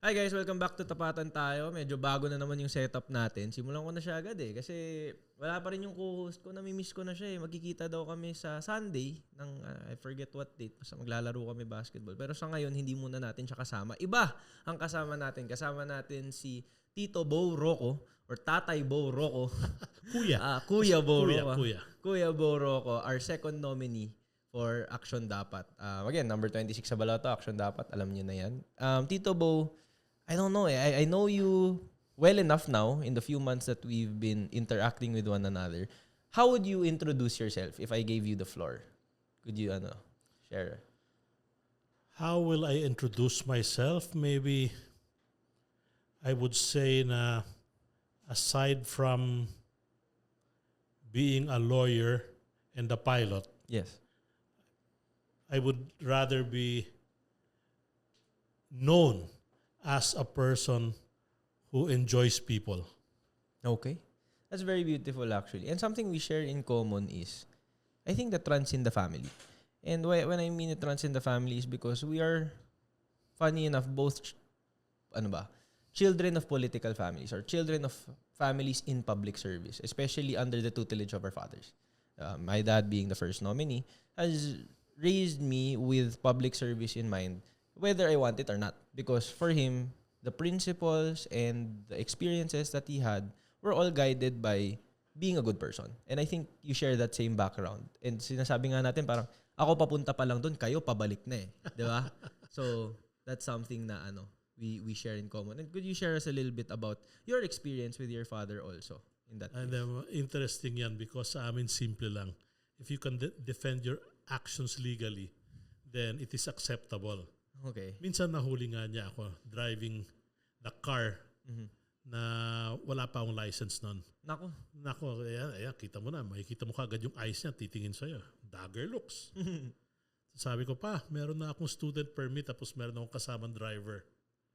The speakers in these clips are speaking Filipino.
Hi guys, welcome back to Tapatan Tayo. Medyo bago na naman yung setup natin. Simulan ko na siya agad eh. Kasi wala pa rin yung co-host ko. Namimiss ko na siya eh. Magkikita daw kami sa Sunday ng uh, I forget what date. Basta maglalaro kami basketball. Pero sa ngayon, hindi muna natin siya kasama. Iba ang kasama natin. Kasama natin si Tito Bo Rocco or Tatay Bo Rocco. Kuya. Ah, Kuya Bo Kuya, Rocco. kuya. Kuya Bo Rocco, our second nominee for Action Dapat. Um, again, number 26 sa baloto, Action Dapat. Alam niyo na yan. Um, Tito Bo, I don't know eh. I, I know you well enough now in the few months that we've been interacting with one another. How would you introduce yourself if I gave you the floor? Could you, ano, share? How will I introduce myself? Maybe I would say na aside from being a lawyer and a pilot, Yes. I would rather be known as a person who enjoys people. Okay. That's very beautiful actually. And something we share in common is I think that runs in the family. And why, when I mean it runs in the family is because we are funny enough both ch- ano ba? Children of political families or children of families in public service, especially under the tutelage of our fathers. Uh, my dad being the first nominee has raised me with public service in mind whether I want it or not because for him the principles and the experiences that he had were all guided by being a good person. And I think you share that same background. And sinasabi nga natin parang ako papunta pa lang doon, kayo pabalik na eh, 'di ba? so that's something na ano we we share in common. And could you share us a little bit about your experience with your father also in that And um, interesting yan because sa amin simple lang. If you can de- defend your actions legally, then it is acceptable. Okay. Minsan nahuli nga niya ako driving the car Mhm. na wala pa akong license nun. Nako. Nako, ayan, ayan, kita mo na. Makikita mo kagad yung eyes niya, titingin sa'yo. Dagger looks. Sabi ko pa, meron na akong student permit tapos meron akong kasamang driver.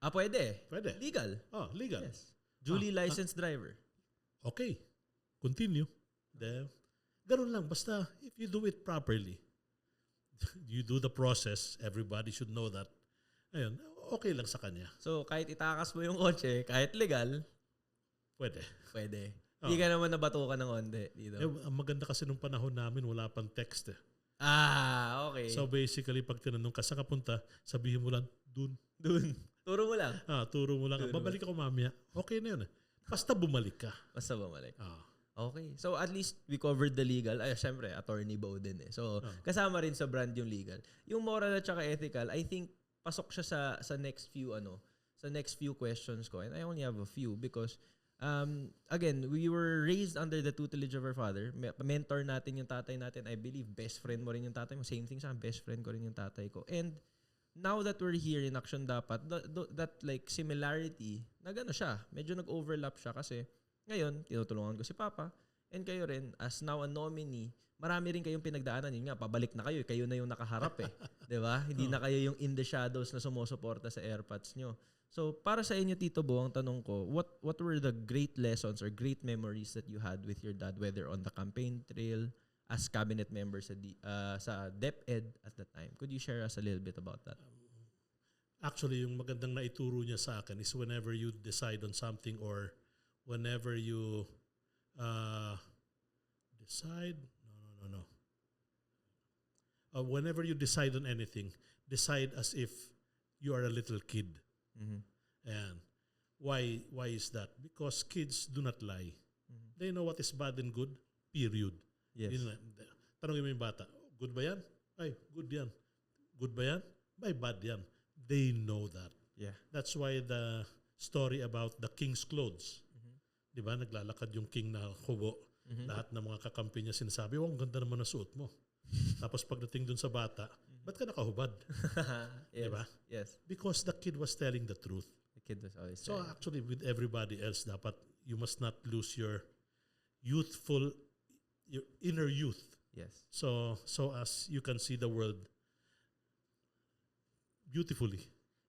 ah, pwede. Pwede. Legal. Oh, legal. Yes. Duly Ah, licensed driver. Okay. Continue. Then, ganun lang. Basta, if you do it properly, you do the process, everybody should know that. Ayun, okay lang sa kanya. So, kahit itakas mo yung kotse, kahit legal, Pwede. pwede. Hindi ka naman nabatukan ng onde dito. Eh, ang maganda kasi nung panahon namin, wala pang text eh. Ah, okay. So basically, pag tinanong ka sa kapunta, sabihin mo lang, dun. dun. Turo mo lang. Ah, turo mo lang. Turo. Babalik ako mamaya. Okay na yun eh. Basta bumalik ka. Basta bumalik. Ah. Okay. So, at least we covered the legal. Ay, syempre, attorney Bowden eh. So, Oo. kasama rin sa brand yung legal. Yung moral at saka ethical, I think, pasok siya sa sa next few, ano, sa next few questions ko. And I only have a few because, um, again, we were raised under the tutelage of our father. Me- mentor natin yung tatay natin. I believe, best friend mo rin yung tatay mo. Same thing sa best friend ko rin yung tatay ko. And, now that we're here in Action Dapat, th- th- that like similarity, nagano siya, medyo nag-overlap siya kasi ngayon, tinutulungan ko si Papa and kayo rin, as now a nominee, marami rin kayong pinagdaanan. Yun nga, pabalik na kayo. Kayo na yung nakaharap eh. 'Di ba? Hindi na kayo yung in the shadows na sumusuporta sa airpods nyo. So, para sa inyo, Tito Bo, ang tanong ko, what what were the great lessons or great memories that you had with your dad, whether on the campaign trail, as cabinet member sa, D, uh, sa DepEd at that time? Could you share us a little bit about that? Actually, yung magandang naituro niya sa akin is whenever you decide on something or whenever you uh, decide, no, no, no, no. Uh, whenever you decide on anything, decide as if you are a little kid. Mm-hmm. And why why is that? Because kids do not lie. They know what is bad and good, period. Yes. Tanongin mo yung bata, good ba yan? Ay, good yan. Good ba yan? Ay, bad yan. They know that. Yeah. That's why the story about the king's clothes. Di ba? Naglalakad yung king na kubo. Mhm. Lahat ng mga kakampi niya sinasabi, oh, ang ganda naman na suot mo. Tapos pagdating dun sa bata, ba't ka nakahubad? yes. Diba? Yes. Because the kid was telling the truth. The kid was always So there. actually, with everybody else, dapat you must not lose your youthful, your inner youth. yes. So so as you can see the world beautifully.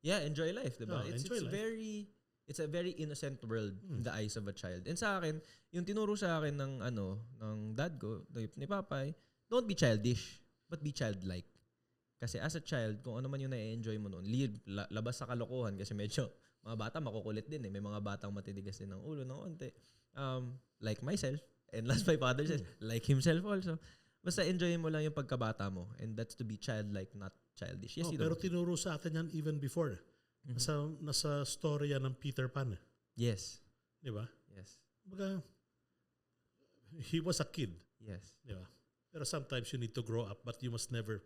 Yeah, enjoy life, 'di ba? Oh, it's enjoy it's life. very it's a very innocent world in Hmm. the eyes of a child. And sa akin, yung tinuro sa akin ng ano, ng dad ko, ni Papay, don't be childish, but be childlike. Kasi as a child, kung ano man yung na-enjoy mo noon, li- la- labas sa kalokohan kasi medyo mga bata makukulit din eh. May mga batang matitigas din ng ulo ng onte. Um, like myself. And last my father says, like himself also. Basta enjoyin mo lang yung pagkabata mo. And that's to be childlike, not childish. Yes, Oh, pero know. tinuro sa atin yan even before. Mhm. Nasa, nasa story yan ng Peter Pan. eh. Yes. Di ba? Yes. Baga, he was a kid. Yes. Di ba? Pero sometimes you need to grow up but you must never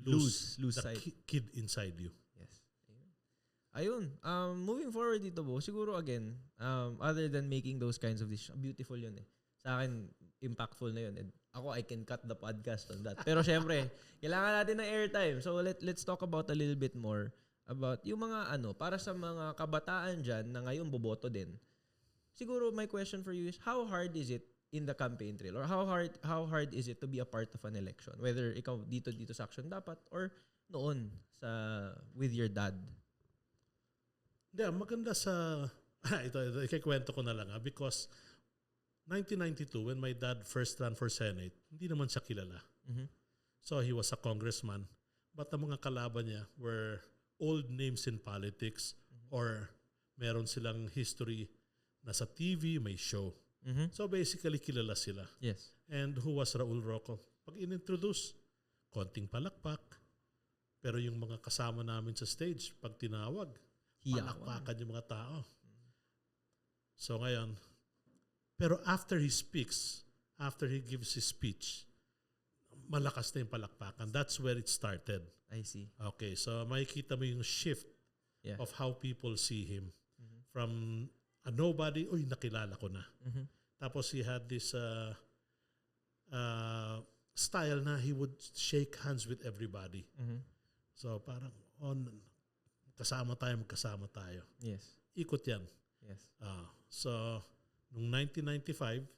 Lose. lose, Lose the ki- kid inside you. Yes. Ayun. Ayun. Um, moving forward dito, Bo, siguro again, um, other than making those kinds of decisions, beautiful yun eh. Sa akin, impactful na yun. And ako, I can cut the podcast on that. Pero syempre, kailangan natin ng airtime. So let, let's talk about a little bit more about yung mga ano, para sa mga kabataan dyan na ngayon boboto din. Siguro my question for you is, how hard is it in the campaign trail? Or how hard how hard is it to be a part of an election? Whether ikaw dito dito sa action dapat or noon sa with your dad. Ang maganda sa... ito, ito, ikikwento ko na lang ha, because 1992, when my dad first ran for Senate, hindi naman siya kilala. Mhm. So he was a congressman. But ang mga kalaban niya were old names in politics or meron silang history na sa TV, may show. Mhm. So basically, kilala sila. Yes. And who was Raul Rocco? Pag inintroduce, konting palakpak. Pero yung mga kasama namin sa stage, pag tinawag, Hiya. palakpakan yung mga tao. So ngayon, pero after he speaks, after he gives his speech, malakas na yung palakpakan. That's where it started. I see. Okay, so makikita mo yung shift Yeah. of how people see him. Mhm. From a nobody, uy, nakilala ko na. Mhm. Tapos he had this uh, uh, style na he would shake hands with everybody. Mhm. So parang, on, kasama tayo, magkasama tayo. Yes. Ikot yan. Yes. Ah, so, nung 1995,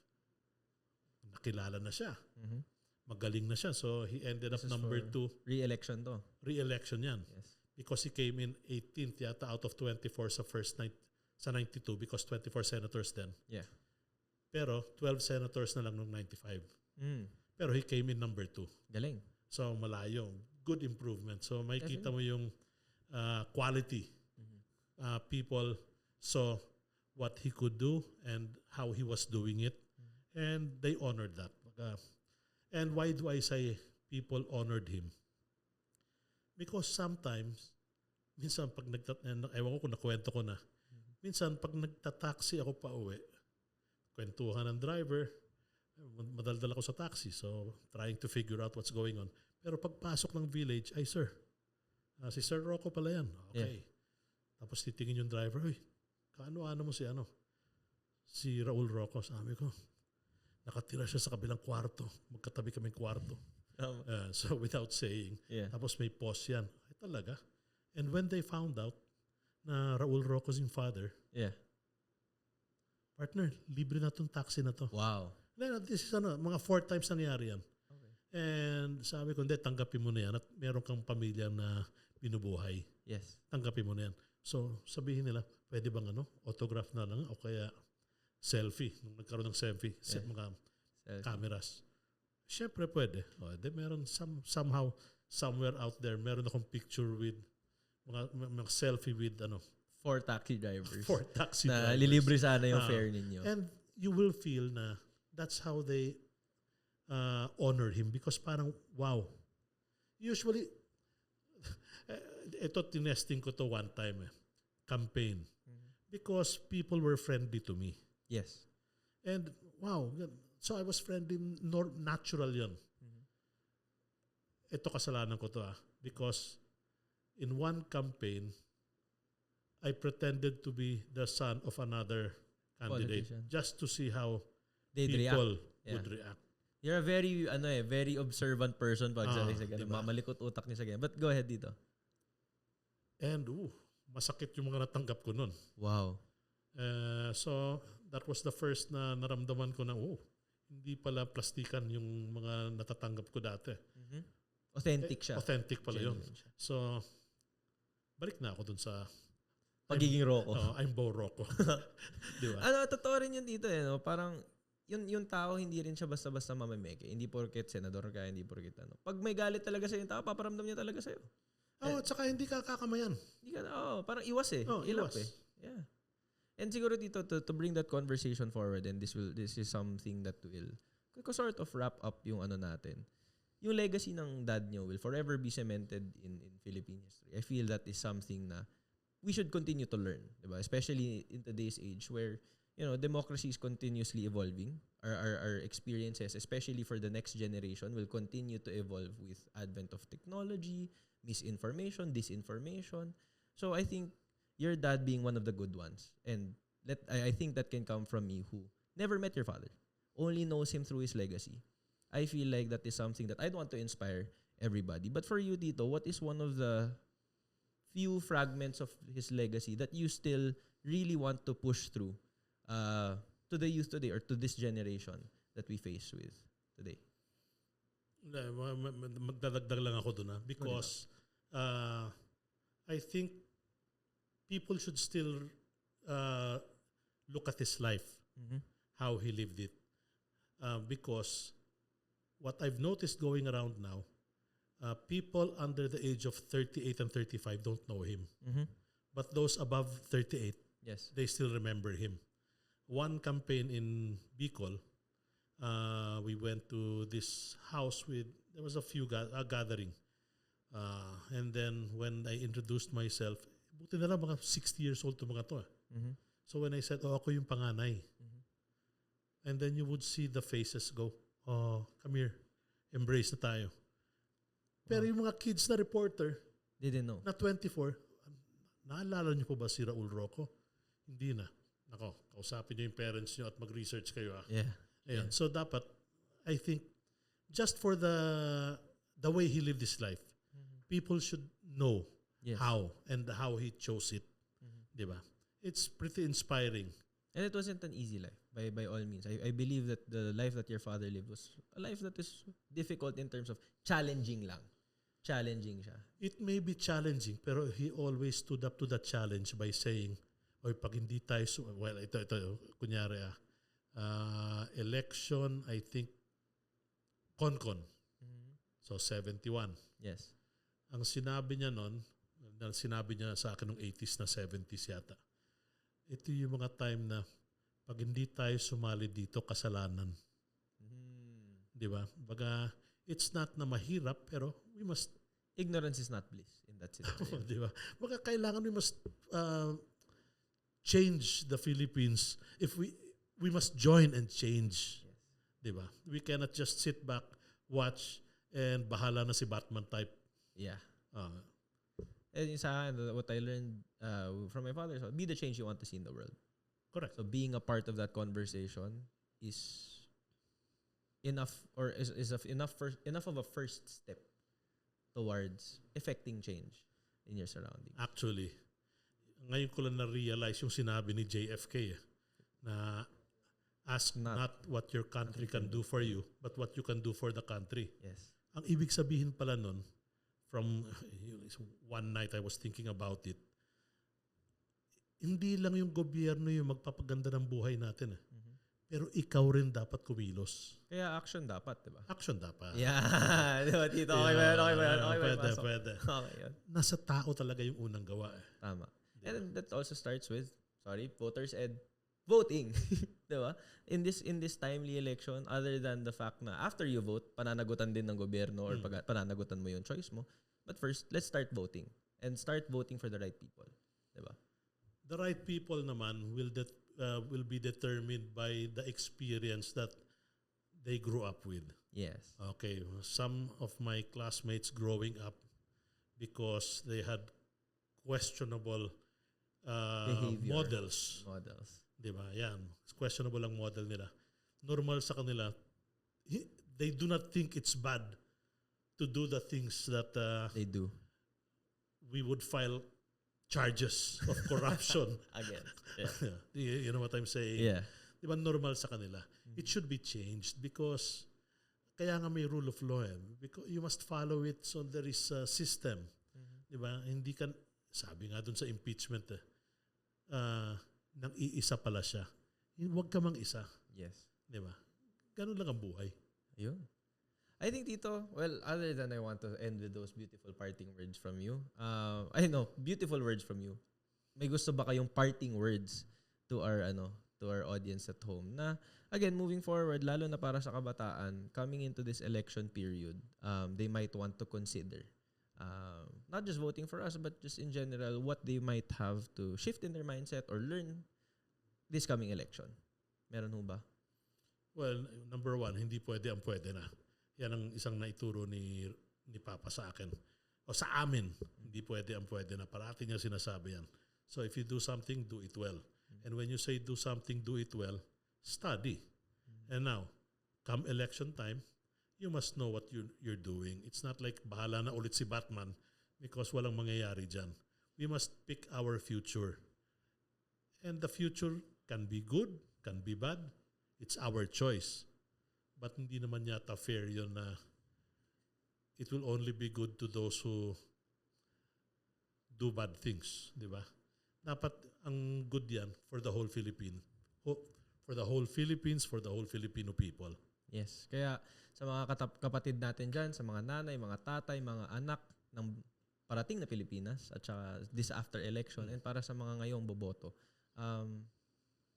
nakilala na siya. Mhm. Magaling na siya. So, he ended up This number two. Re-election to. Re-election yan. Yes. Because he came in 18th yata out of 24 sa first night sa 92 because 24 senators then. Yeah. Pero 12 senators na lang nung 95. Mm. Pero he came in number two. Galing. So malayo. Good improvement. So makikita mo yung uh, quality. Mhm. Uh, people saw what he could do and how he was doing it. And they honored that. Uh, and why do I say people honored him? Because sometimes, minsan pag nagtat... Ewan ko kung nakwento ko na. Minsan pag nagtataxi ako pa uwi, kwentuhan ng driver, madaldal ako sa taxi. So, trying to figure out what's going on. Pero pagpasok ng village, ay sir, ah, si Sir Rocco pala yan. Okay. Tapos titingin yung driver, uy, kaano-ano mo si ano? Si Raul Rocco, sabi ko. Nakatira siya sa kabilang kwarto. Magkatabi kaming kwarto. Tama. Ah, so without saying, Yeah. tapos may post yan. Ay talaga. And when they found out na Raul Rocco's yung father, Yeah. partner, libre na tong taxi na to. Wow. No, this is ano, mga four times nangyari yan. Okay. And sabi ko, hindi, tanggapin mo na yan at meron kang pamilya na binubuhay. Yes. Tanggapin mo na yan. So, sabihin nila, pwede bang ano, autograph na lang o kaya selfie. Nung nagkaroon ng selfie, Yeah. mga Selfie. cameras. Siyempre pwede. O, de, meron some, somehow, somewhere out there, meron akong picture with mga, mga selfie with ano, Four taxi drivers. four taxi na drivers. lilibre sana yung Ah. fare ninyo. And you will feel na that's how they uh, honor him because parang, wow. Usually, ito tinesting ko to one time eh. Campaign. Mhm. Because people were friendly to me. Yes. And wow, so I was friendly, nor- natural yun. Mhm. Ito kasalanan ko to ah. Because in one campaign, I pretended to be the son of another candidate Politician. just to see how They'd react. people Yeah. would react. You're a very, ano eh, very observant person pag Ah, sa ganun. diba? Mamalikot utak niya sa ganun. But go ahead dito. And ooh, masakit yung mga natanggap ko nun. Wow. Uh, so that was the first na naramdaman ko na, oh, hindi pala plastikan yung mga natatanggap ko dati. Mhm. Authentic siya. Authentic pala yun. Genuine siya. So, balik na ako dun sa Pagiging roko. oh, I'm Bo Rocco. Di ba? Ano, totoo rin yun dito eh. No? Parang, yun, yung tao hindi rin siya basta-basta mamemeke. Hindi porket senador ka, hindi porket ano. Pag may galit talaga sa yung tao, paparamdam niya talaga sa'yo. Oh, at saka hindi ka kakamayan. Hindi ka, oh, parang iwas eh. Oh, Ilap iwas. eh. Yeah. And siguro dito to, to bring that conversation forward and this will this is something that will ko sort of wrap up yung ano natin. Yung legacy ng dad nyo will forever be cemented in in Philippine history. I feel that is something na we should continue to learn, 'di ba? Especially in today's age where you know, democracy is continuously evolving. Our, our, our experiences, especially for the next generation, will continue to evolve with advent of technology, misinformation, disinformation. So I think your dad being one of the good ones, and let I, I think that can come from me who never met your father, only knows him through his legacy. I feel like that is something that I'd want to inspire everybody. But for you, Tito, what is one of the few fragments of his legacy that you still really want to push through uh, to the youth today or to this generation that we face with today? Magdadagdag lang ako doon because uh, I think people should still uh, look at his life, Mm-hmm. how he lived it. Uh, because what I've noticed going around now, uh, people under the age of 38 and 35 don't know him. Mm-hmm. But those above 38, Yes. they still remember him. One campaign in Bicol, uh, we went to this house with, there was a few ga- a gathering. Uh, and then when I introduced myself, buti na lang mga 60 years old to mga to. ah. Mm-hmm. So when I said, oh, ako yung panganay. Mhm. And then you would see the faces go, oh, come here, embrace na tayo. Pero Wow. yung mga kids na reporter, Didn't know. na 24, naalala niyo po ba si Raul Rocco? Hindi na. Nako, kausapin niyo yung parents niyo at mag-research kayo. Ah. Yeah. Ayan. Yeah. So dapat, I think, just for the the way he lived his life, people should know Yes. how and how he chose it. Mhm. Di ba? It's pretty inspiring. And it wasn't an easy life by by all means. I, I believe that the life that your father lived was a life that is difficult in terms of challenging lang. Challenging siya. It may be challenging, pero he always stood up to the challenge by saying, Oy, pag hindi tayo, su- well, ito, ito, kunyari ah, ah, election, I think, Concon, so 71. Yes. Ang sinabi niya nun, na sinabi niya sa akin nung 80s na 70s yata, ito yung mga time na pag hindi tayo sumali dito, kasalanan. Mhm. Di ba? Baga, it's not na mahirap, pero we must Ignorance is not bliss in that situation. di ba? Baka kailangan we must uh, change the Philippines if we we must join and change. Yes. Di ba? We cannot just sit back, watch and bahala na si Batman type. Yeah. Uh, And yung sa akin, what I learned uh, from my father, so be the change you want to see in the world. correct. So being a part of that conversation is enough or is, is of enough first, enough of a first step towards effecting change in your surroundings. Actually, ngayon ko lang na-realize yung sinabi ni JFK eh, na ask Not- not, what your country can do for you, but what you can do for the country. Yes. Ang ibig sabihin pala nun, from one night I was thinking about it, hindi lang yung gobyerno yung magpapaganda ng buhay natin. Eh. Mhm. Pero ikaw rin dapat kumilos. Kaya action dapat, di ba? Action dapat. Yeah. di ba, Tito? Okay ba yun? Okay ba yun? Okay ba? Pwede, Pasok. pwede. Okay yun. Nasa tao talaga yung unang gawa. Eh. Tama. And that also starts with, sorry, voters ed, voting. di ba? In this in this timely election, other than the fact na after you vote, pananagutan din ng gobyerno or Mm. pag, pananagutan mo yung choice mo. But first, let's start voting. And start voting for the right people. Di ba? The right people naman will det, uh, will be determined by the experience that they grew up with. Yes. Okay, some of my classmates growing up because they had questionable uh, Behavior. models. Models. Di ba? Yan. Questionable ang model nila. Normal sa kanila, they do not think it's bad to do the things that uh, They do. we would file charges of corruption. Again. Yeah. you, you know what I'm saying? yeah. Di ba normal sa kanila? It should be changed because kaya nga may rule of law eh. Because you must follow it so there is a system. Di ba? Hindi ka, sabi nga dun sa impeachment eh, ah, nang iisa pala siya. Huwag ka mang isa. Yes. Di ba? Ganun lang ang buhay. Yun. I think Tito, well, other than I want to end with those beautiful parting words from you, uh, I know, beautiful words from you. may gusto ba kayong parting words to our ano to our audience at home na again moving forward lalo na para sa kabataan coming into this election period um, they might want to consider um, not just voting for us but just in general what they might have to shift in their mindset or learn this coming election meron ho ba Well, number one, hindi pwede ang pwede na. Yan ang isang naituro ni, ni Papa sa akin. O sa amin, hindi pwede ang pwede na. Parati niya sinasabi yan. So if you do something, do it well. And when you say do something, do it well, study. And now, come election time, you must know what you, you're doing. It's not like bahala na ulit si Batman because walang mangyayari dyan. We must pick our future. And the future can be good, can be bad. It's our choice. But hindi naman yata fair yun na it will only be good to those who do bad things, di ba? Dapat ang good yan for the whole Philippine. For the whole Philippines, for the whole Filipino people. Yes. Kaya sa mga katap- kapatid natin dyan, sa mga nanay, mga tatay, mga anak ng parating na Pilipinas at saka this after election and para sa mga ngayong boboto. Um,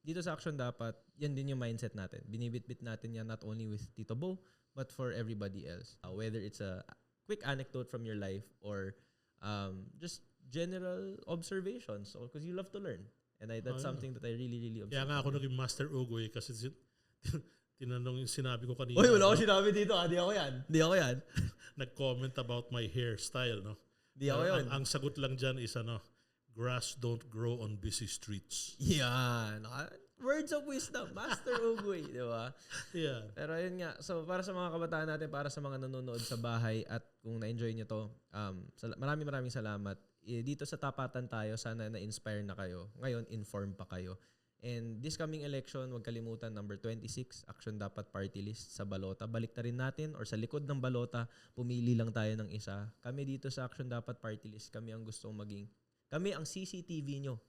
dito sa action dapat, yan din yung mindset natin. Binibitbit natin yan not only with Tito Bo, but for everybody else. Uh, whether it's a quick anecdote from your life or um, just general observations because you love to learn. And I, that's Oh, yeah. something that I really, really observe. Kaya nga ako naging Master Ugoy kasi tinanong yung sinabi ko kanina. Uy, wala ko no? sinabi dito. Ah. Di ako yan. Di ako yan. Nag-comment about my hairstyle, no? Di ako Ang- yun. Ang, ang sagot lang dyan is ano, grass don't grow on busy streets. Yan. Ah, Words of wisdom. Master Ugoy. Di ba? Yeah. Pero yun nga. So, para sa mga kabataan natin, para sa mga nanonood sa bahay at kung na-enjoy nyo to, um, maraming maraming salamat. Eh, dito sa Tapatan tayo, sana na-inspire na kayo. Ngayon, inform pa kayo. And this coming election, huwag kalimutan, number 26, action dapat party list sa balota. Balik na rin natin or sa likod ng balota, pumili lang tayo ng isa. Kami dito sa action dapat party list, kami ang gustong maging, kami ang CCTV nyo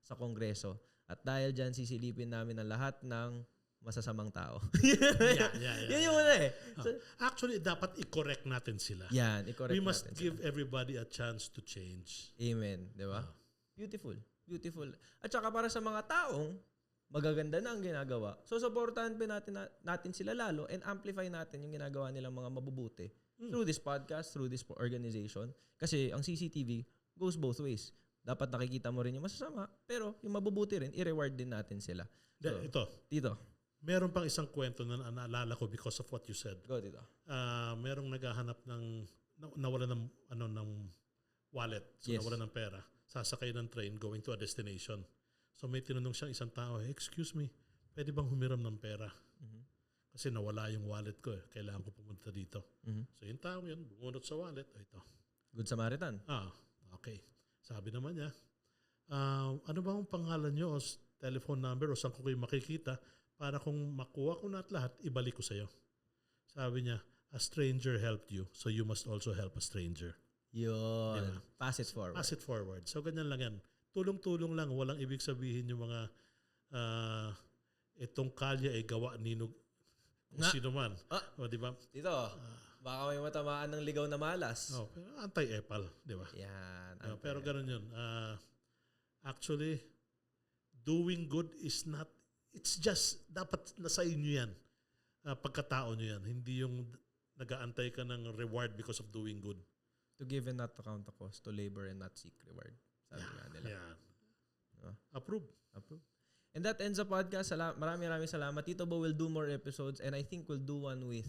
sa Kongreso. At dahil dyan, sisilipin namin ang lahat ng masasamang tao. Yeah, yeah, yeah, Yan yung una eh. So, Actually, dapat i-correct natin sila. yan, i-correct We must natin give sila. everybody a chance to change. Amen. Di ba? Beautiful. Beautiful. At saka para sa mga taong magaganda na ang ginagawa, so supportahan pa natin, na- natin sila lalo and amplify natin yung ginagawa nilang mga mabubuti Hmm. through this podcast, through this organization. Kasi ang CCTV goes both ways. Dapat nakikita mo rin yung masasama, pero yung mabubuti rin, i-reward din natin sila. So, ito, Dito. meron pang isang kwento na na- naalala ko because of what you said. Go dito. Ah, merong naghahanap ng na- nawala ng ano ng wallet, so Yes. nawala ng pera. Sasakay ng train going to a destination. So may tinanong siyang isang tao, "Hey, "Excuse me, pwede bang humiram ng pera?" Mhm. Kasi nawala yung wallet ko, eh. kailangan ko pumunta dito. Mhm. So yung tao yun, bumunot sa wallet, oh, ito. Good Samaritan. Ah, okay. Sabi naman niya, "Ah, ano ba ang pangalan niyo o telephone number o saan ko kayo makikita para kung makuha ko na at lahat, ibalik ko sa'yo. Sabi niya, a stranger helped you, so you must also help a stranger. Yun. Diba? Pass it forward. Pass it forward. So ganyan lang yan. Tulong-tulong lang, walang ibig sabihin yung mga ah, itong kalye ay gawa ni nu- kung sino man. Ah. O, di ba? Dito. Baka may matamaan ng ligaw na malas. Oh, pero anti-epal, di ba? Yan. Yeah, Ante. pero ganun yun. Ah, actually, doing good is not, it's just, dapat nasa inyo yan. Ah, pagkatao nyo yan. Hindi yung nag-aantay ka ng reward because of doing good. To give and not to count the cost, to labor and not seek reward. Sabi nga nila. Yeah. Diba? Approve. Approve. And that ends the podcast. Sala- maraming maraming salamat. Tito Bo will do more episodes and I think we'll do one with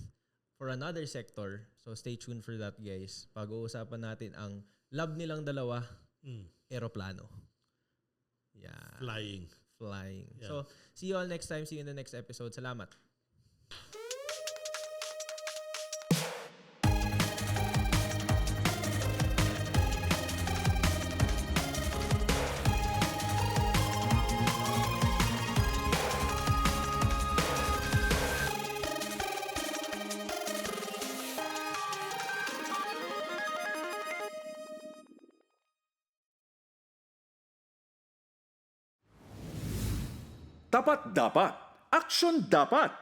for another sector. So stay tuned for that guys. Pag-uusapan natin ang love nilang dalawa, Mm. aeroplano. Yeah. Flying. Flying. Yeah. So see you all next time. See you in the next episode. Salamat. Dapat. Action dapat.